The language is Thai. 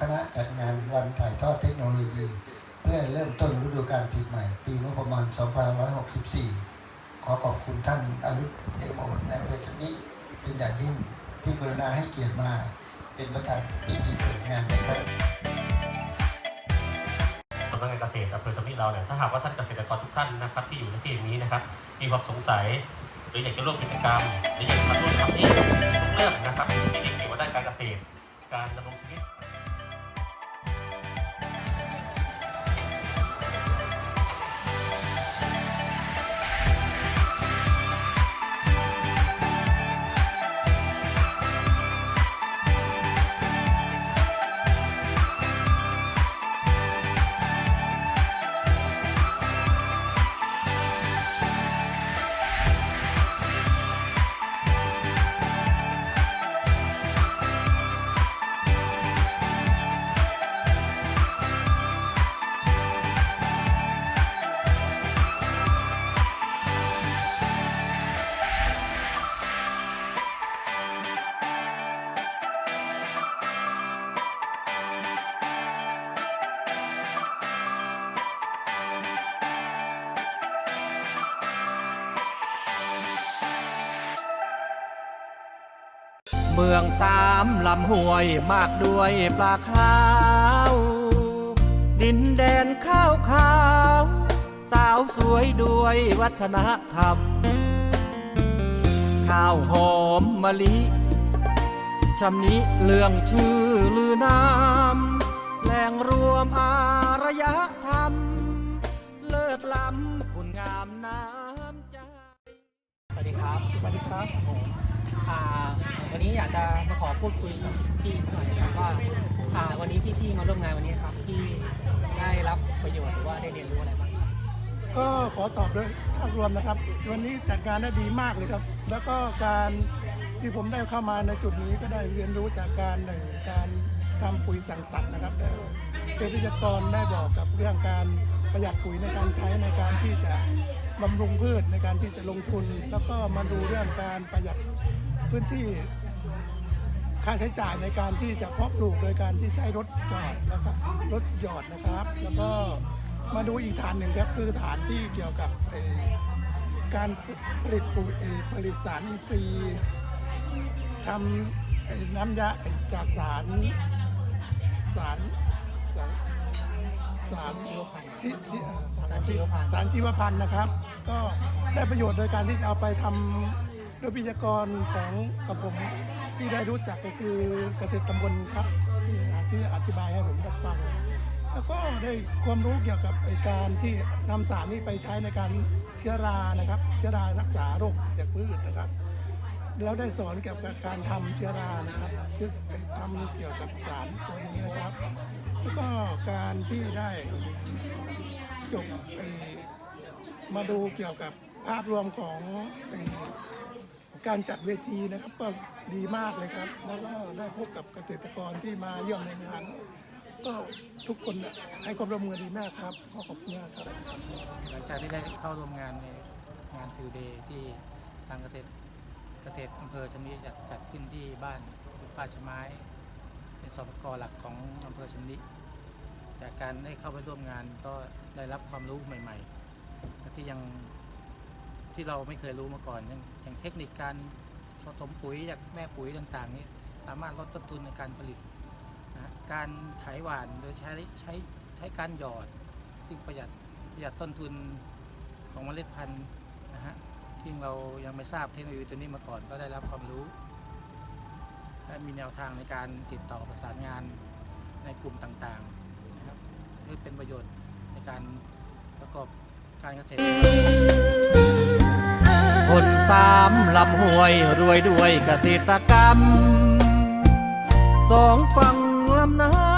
คณะจัดงานวันถ่ายทอดเทคโนโลยี เพื่อเริ่มต้นฤดูกาลผลิตใหม่ ปีงบประมาณ 2564 ขอขอบคุณท่านอนุเดโมในเวทนี้เป็นอย่างยิ่งที่กรุณาให้เกียรติมา เป็นประธานพิธีเปิดงานนะครับสำนักงานเกษตรอำเภอสมิทเราเนี่ยถ้าหากว่าท่านเกษตรกรทุกท่านนะครับที่อยู่ในที่นี้นะครับ มีความสงสัย หรืออยากจะร่วมกิจกรรมหรืออยากจะมาร่วมทำที่ทุกเรื่องนะครับที่เกี่ยวกับด้านการเกษตร การดำรงชีวิต เมืองสามลำห้วยมากด้วยปลาขาว ดินแดนข้าวขาว สาวสวยด้วยวัฒนธรรม ข้าวหอมมะลิชำนิเรื่องชื่อลือนามแหล่งรวมอารยธรรม เลิศล้ำคุณงามน้ำใจสวัสดีครับ สวัสดีครับ อ่าวันนี้อยากจะมาขอพูดคุยกับพี่สักหน่อยนะครับว่าอ่าวันนี้ที่พี่มาร่วมงานวันนี้ครับพี่ได้รับประโยชน์หรือว่าได้เรียนรู้อะไรบ้างครับก็ขอตอบโดยภาพรวมนะครับ วันนี้จัดการได้ดีมากเลยครับ แล้วก็การที่ผมได้เข้ามาในจุดนี้ก็ได้เรียนรู้จากการหนึ่งการทำปุ๋ยสั่งตัดนะครับแล้วเภสัชกรได้บอกกับเรื่องการประหยัดปุ๋ยในการใช้ในการที่จะบำรุงพืชในการที่จะลงทุน แล้วก็มาดูเรื่องการประหยัด พื้นที่ค่าใช้จ่ายในการที่จะเพาะปลูกโดยการที่ใช้รถจอดแล้วก็รถหยอดนะครับ แล้วก็มาดูอีกฐานหนึ่งครับคือฐานที่เกี่ยวกับการผลิตปุ๋ยผลิตสารอินทรีย์ทำน้ำยาจากสารสารสารสารชีวพันธุ์สารชีวพันธุ์สารชีวพันธุ์นะครับ ก็ได้ประโยชน์โดยการที่จะเอาไปทำ โดยวิทยากรของกับผมที่ได้รู้จักก็คือเกษตรตำบลครับที่ที่อธิบายให้ผมได้ฟัง แล้วก็ได้ความรู้เกี่ยวกับการที่นำสารนี้ไปใช้ในการเชื้อรานะครับ เชื้อรารักษาโรคจากพืชนะครับแล้วได้สอนเกี่ยวกับการทำเชื้อรานะครับคือทำเกี่ยวกับสารตัวนี้นะครับ แล้วก็การที่ได้จบมาดูเกี่ยวกับภาพรวมของ การจัดเวทีนะครับก็ดีมากเลยครับ แล้วก็ได้พบกับเกษตรกรที่มาเยี่ยมในงาน ก็ทุกคนน่ะให้ความร่วมมือดีมากครับขอขอบคุณมากครับ หลังจากที่ได้เข้าร่วมงานในงานฟิลเดย์ที่ทางเกษตรเกษตรอำเภอชำนิจัดจัดขึ้นที่บ้านป่าชะไม้เป็นสปกหลักของอำเภอชำนิจากการได้เข้าไปร่วมงานก็ได้รับความรู้ใหม่ๆและที่ยัง ที่เราไม่เคยรู้มาก่อน อย่างอย่างเทคนิคการผสมปุ๋ยจากแม่ปุ๋ยต่างๆ นี้สามารถลดต้นทุนในการผลิตนะฮะการไถหวานโดยใช้ใช้ใช้การหยอดซึ่งประหยัดประหยัดต้นทุนของเมล็ดพันธุ์นะฮะที่เรายังไม่ทราบเทคโนโลยีตัวนี้มาก่อนก็ได้รับความรู้ และมีแนวทางในการติดต่อประสานงานในกลุ่มต่างๆนะครับเพื่อเป็นประโยชน์ในการประกอบ การเกษตรคนสามลำห้วยรวยด้วยเกษตรกรรม สองฝั่งลำน้ำ